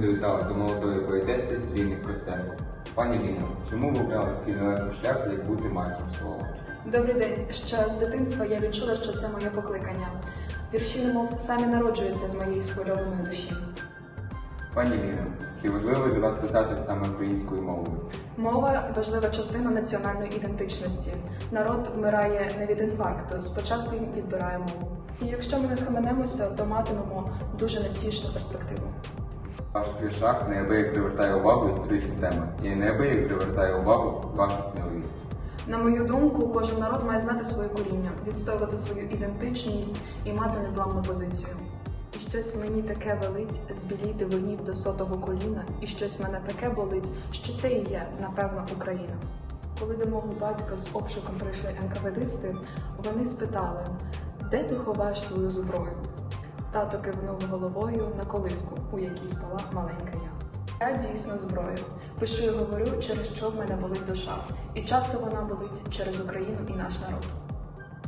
завітали до молодої поетеси Ліни Костенко. Пані Ліно, чому ви обрали такий нелегкий шлях, як бути майстром слова? Добрий день. Ще з дитинства я відчула, що це моє покликання. Вірші, немов самі народжуються з моєї схвильованої душі. Пані Ліно, чи важливо для вас писати саме українською мовою? Мова важлива частина національної ідентичності. Народ вмирає не від інфаркту, спочатку їм відбирає мову. І якщо ми не схаменемося, то матимемо дуже невтішну перспективу. Ваш віршах неабияк привертає увагу історичні теми і неабияк привертає увагу ваша сміливість. На мою думку, кожен народ має знати своє коріння, відстоювати свою ідентичність і мати незламну позицію. І щось мені таке велить збіліти вогнів до сотого коліна, і щось мене таке болить, що це і є, напевно, Україна. Коли до мого батька з обшуком прийшли НКВДисти, вони спитали, де ти ховаєш свою зброю? Тато кивнув головою на колиску, у якій спала маленька я. Я дійсно зброю. Пишу і говорю, через що в мене болить душа. І часто вона болить через Україну і наш народ.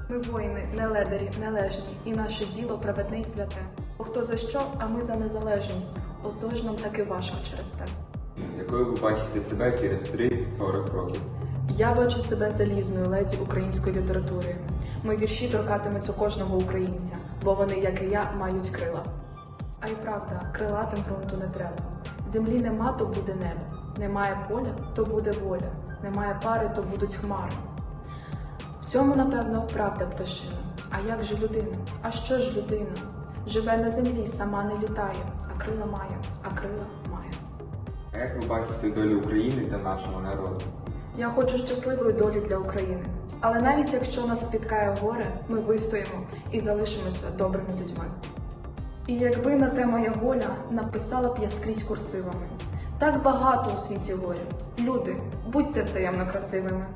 Ми воїни, не ледарі, нележні, і наше діло праведне й святе. Хто за що, а ми за незалежність. Отож нам таки важко через те. Якою ви бачите себе через 30-40 років? Я бачу себе залізною леді української літератури. Мої вірші торкатимуться кожного українця, бо вони, як і я, мають крила. А й правда, крилатим ґрунту не треба. Землі нема, то буде небо. Немає поля, то буде воля. Немає пари, то будуть хмари. В цьому, напевно, правда пташина. А як же людина? А що ж людина? Живе на землі, сама не літає, а крила має, а крила має. А як ви бачите долю України та нашого народу? Я хочу щасливої долі для України. Але навіть якщо нас спіткає горе, ми вистоїмо і залишимося добрими людьми. І якби на те моя воля написала б я скрізь курсивами. Так багато у світі горя. Люди, будьте взаємно красивими.